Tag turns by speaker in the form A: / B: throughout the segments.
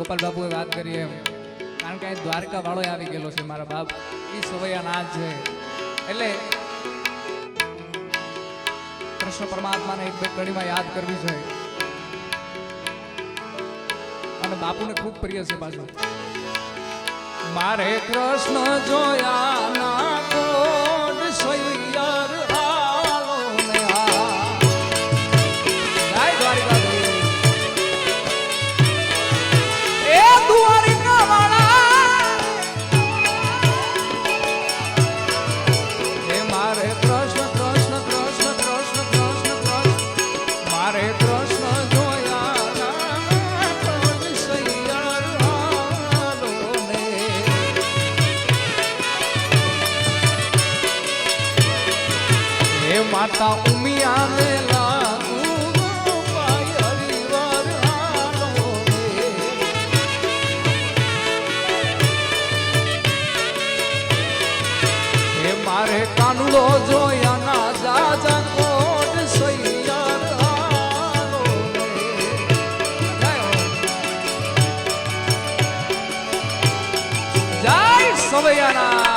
A: ગોપાલ બાપુએ વાત કરી એમ. કારણ કે દ્વારકા વાળો આવી ગયેલો છે, મારા બાપ. એ સવૈયા નાથ છે. એટલે કૃષ્ણ પરમાત્માને એક બે કડીમાં યાદ કરવી છે. અને બાપુને ખૂબ પ્રિય છે પાછું. મારે કૃષ્ણ જોયા 了。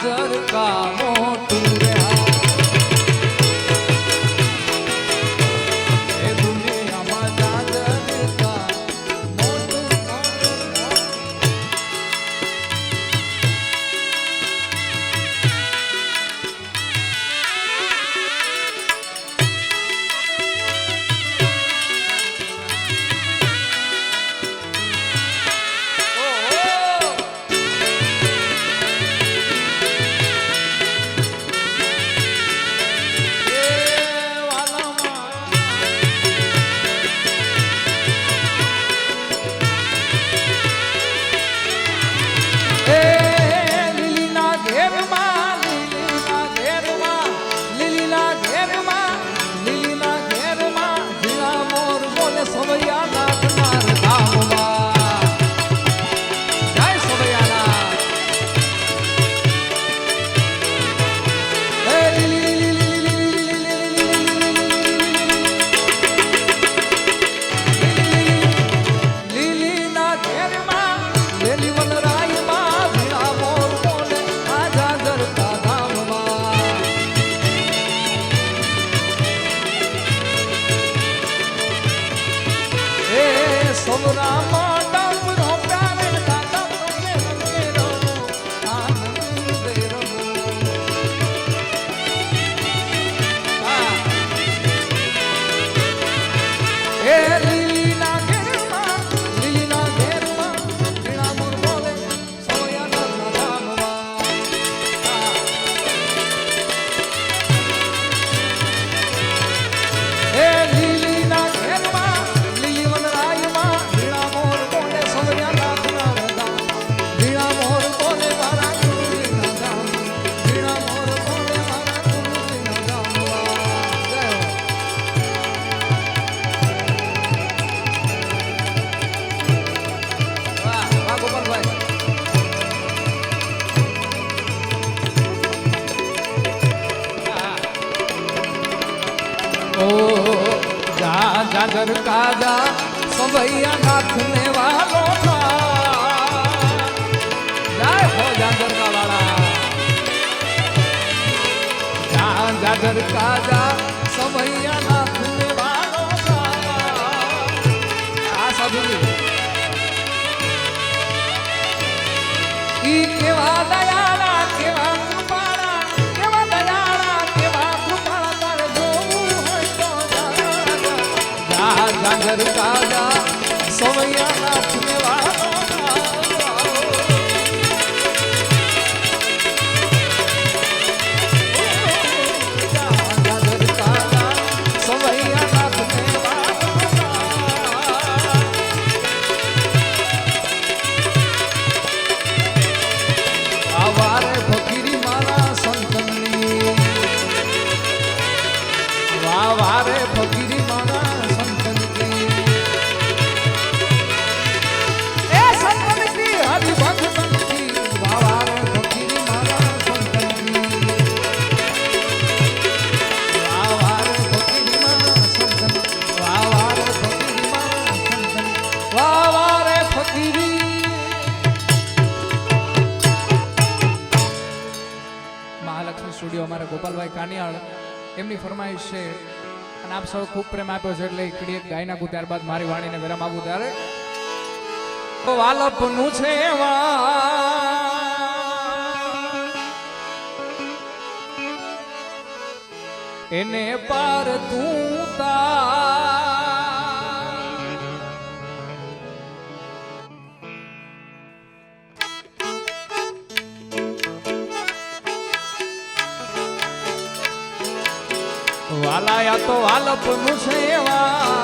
A: દુનિયામાં ધર કાજા સવૈયા નાથ ને વાલો જય હો જાધર કાવાળા જા જાધર કાજા સવૈયા ગાંધર કાદા સમયા નાથ મેવાના સૌ ખૂબ પ્રેમ આપ્યો છે એટલે એકડી એક ગાય નાખું ત્યારબાદ મારી વાણીને વિરામ આપું ત્યારે. વાલપનું છે એને પાર તું તા આ તો આલપનું સેવા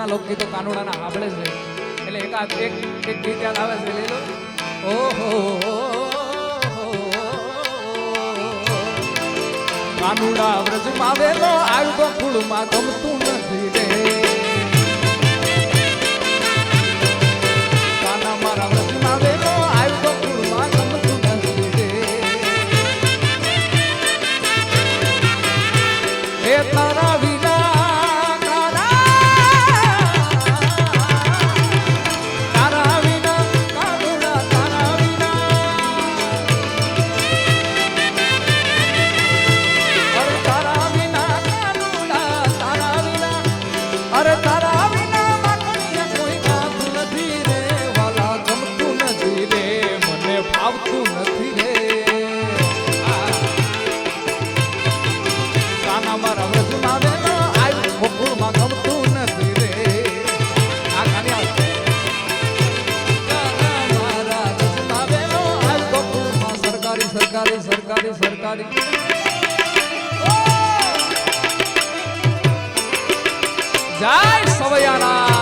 A: ઘણા લોકગીતો કાનુડાના સાંભળે છે. એટલે એકાદ એક એક ગીત યાદ આવે છે, લઈ લો. ઓહો, કાનુડા વ્રજ પાવેલો આવ્યો કુળમાં ગમતું સરકારી સરકારી. જય સવયાના